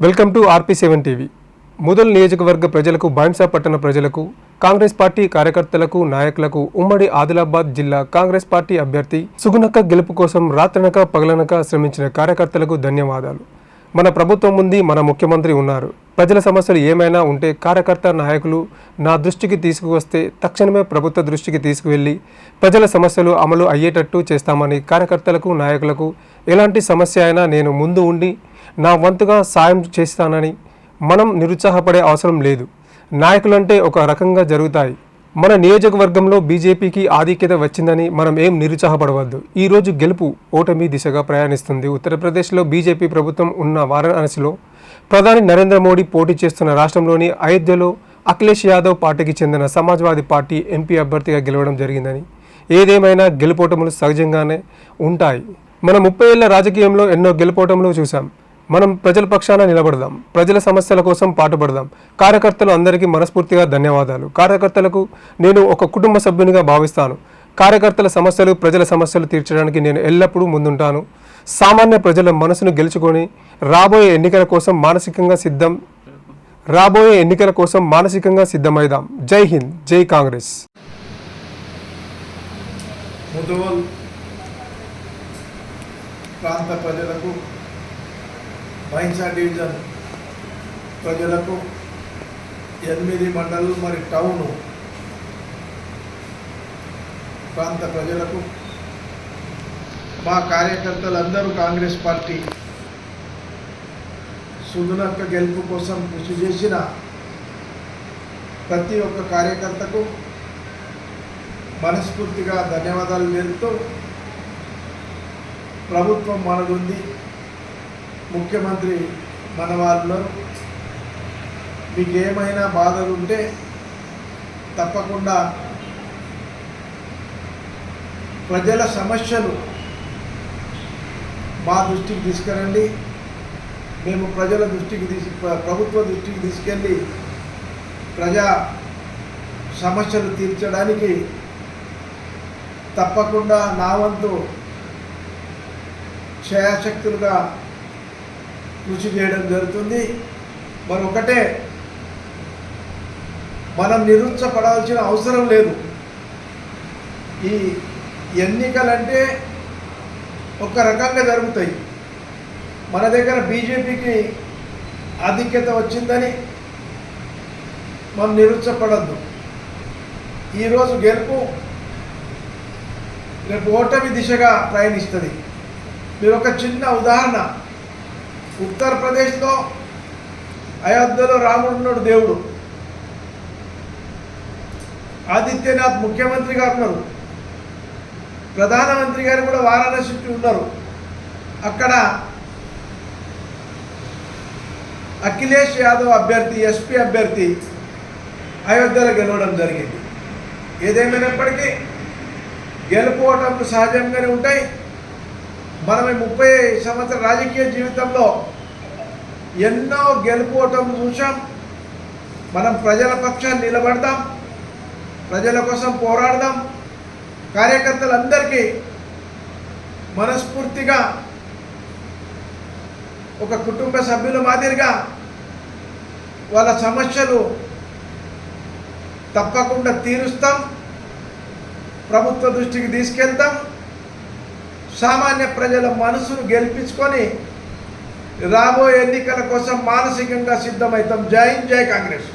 Welcome to RP seven TV. Mudhole నియోజకవర్గ ప్రజలకు బైంసా పట్టణ ప్రజలకు కాంగ్రెస్ పార్టీ కార్యకర్తలకు నాయకులకు ఉమ్మడి ఆదిలాబాద్ జిల్లా కాంగ్రెస్ పార్టీ అభ్యర్థి సుగునక్క గెలుపు కోసం రాత్రనక పగలనక శ్రమించిన కార్యకర్తలకు ధన్యవాదాలు. మన ప్రభుత్వం ఉంది మన ముఖ్యమంత్రి ఉన్నారు. ప్రజల సమస్యలు ఏమైనా ఉంటే కార్యకర్త నాయకులు నా దృష్టికి తీసుకువస్తే తక్షణమే ప్రభుత్వ దృష్టికి తీసుకువెళ్ళి ప్రజల సమస్యలు అమలు అయ్యేటట్టు చేస్తామని కార్యకర్తలకు నాయకులకు ఎలాంటి సమస్య అయినా నేను ముందు ఉండి నా వంతుగా సాయం చేస్తానని మనం నిరుత్సాహపడే అవసరం లేదు. నాయకులంటే ఒక రకంగా జరుగుతాయి. మన నియోజకవర్గంలో బీజేపీకి ఆధిక్యత వచ్చిందని మనం ఏం నిరుత్సాహపడవద్దు. ఈరోజు గెలుపు ఓటమి దిశగా ప్రయాణిస్తుంది. ఉత్తరప్రదేశ్లో బీజేపీ ప్రభుత్వం ఉన్న వారణాసిలో ప్రధాని నరేంద్ర మోడీ పోటీ చేస్తున్న రాష్ట్రంలోని అయోధ్యలో అఖిలేష్ యాదవ్ పార్టీకి చెందిన సమాజ్వాదీ పార్టీ ఎంపీ అభ్యర్థిగా గెలవడం జరిగిందని ఏదేమైనా గెలుపోటములు సహజంగానే ఉంటాయి. మన ముప్పై ఏళ్ళ రాజకీయంలో ఎన్నో గెలుపోటములు చూసాం మనం ప్రజల పక్షాన నిలబడదాం. ప్రజల సమస్యల కోసం పాటుపడదాం. కార్యకర్తలు అందరికీ మనస్ఫూర్తిగా ధన్యవాదాలు. కార్యకర్తలకు నేను ఒక కుటుంబ సభ్యునిగా భావిస్తాను. కార్యకర్తల సమస్యలు ప్రజల సమస్యలు తీర్చడానికి నేను ఎల్లప్పుడూ ముందుంటాను. సామాన్య ప్రజల మనసును గెలుచుకొని రాబోయే ఎన్నికల కోసం మానసికంగా సిద్ధం రాబోయే ఎన్నికల కోసం మానసికంగా సిద్ధమైదాం. జై హింద్. జై కాంగ్రెస్. ప్రాంత ప్రజలకు బైన్సా డివిజన్ ప్రజలకు ఎనిమిది మండలు మరి టౌను ప్రాంత ప్రజలకు మా కార్యకర్తలందరూ కాంగ్రెస్ పార్టీ సుదునక్క గెలుపు కోసం కృషి చేసిన ప్రతి ఒక్క కార్యకర్తకు మనస్ఫూర్తిగా ధన్యవాదాలు తెలుపుతూ ప్రభుత్వం మనదుంది. ముఖ్యమంత్రి మన వాళ్ళు మీకు ఏమైనా బాధలు ఉంటే తప్పకుండా ప్రజల సమస్యలు మా దృష్టికి తీసుకురండి. మేము ప్రజల దృష్టికి తీసు ప్రభుత్వ దృష్టికి తీసుకెళ్ళి ప్రజా సమస్యలు తీర్చడానికి తప్పకుండా నా వంతు క్షయాశక్తులుగా కృషి చేయడం జరుగుతుంది. మరి ఒకటే మనం నిరుత్సపడాల్సిన అవసరం లేదు. ఈ ఎన్నికలంటే ఒక రకంగా జరుగుతాయి. మన దగ్గర బీజేపీకి ఆధిక్యత వచ్చిందని మనం నిరుత్సపడద్దు ఈరోజు గెలుపు రేపు ఓటమి దిశగా ప్రయాణిస్తుంది. మీరు ఒక చిన్న ఉదాహరణ ఉత్తరప్రదేశ్లో అయోధ్యలో రాముడున్నాడు దేవుడు. ఆదిత్యనాథ్ ముఖ్యమంత్రి గారు ఉన్నారు. ప్రధానమంత్రి గారు కూడా వారాణసి ఉన్నారు. అక్కడ అఖిలేష్ యాదవ్ అభ్యర్థి ఎస్పీ అభ్యర్థి అయోధ్యలో గెలవడం జరిగింది. ఏదేమైనప్పటికీ గెలుపు ఓటములు సహజంగానే ఉంటాయి. మనం ముప్పై సంవత్సర రాజకీయ జీవితంలో ఎన్నో గెలుపు చూసాం మనం ప్రజల పక్షాన్ని నిలబడదాం. ప్రజల కోసం పోరాడదాం. కార్యకర్తలందరికీ మనస్ఫూర్తిగా ఒక కుటుంబ సభ్యుల మాదిరిగా వాళ్ళ సమస్యలు తప్పకుండా తీరుస్తాం. ప్రభుత్వ దృష్టికి తీసుకెళ్తాం. సామాన్య ప్రజల మనసును గెలిపించుకొని రాబోయే ఎన్నికల కోసం మానసికంగా సిద్ధమవుతాం జై హింద్, జై కాంగ్రెస్.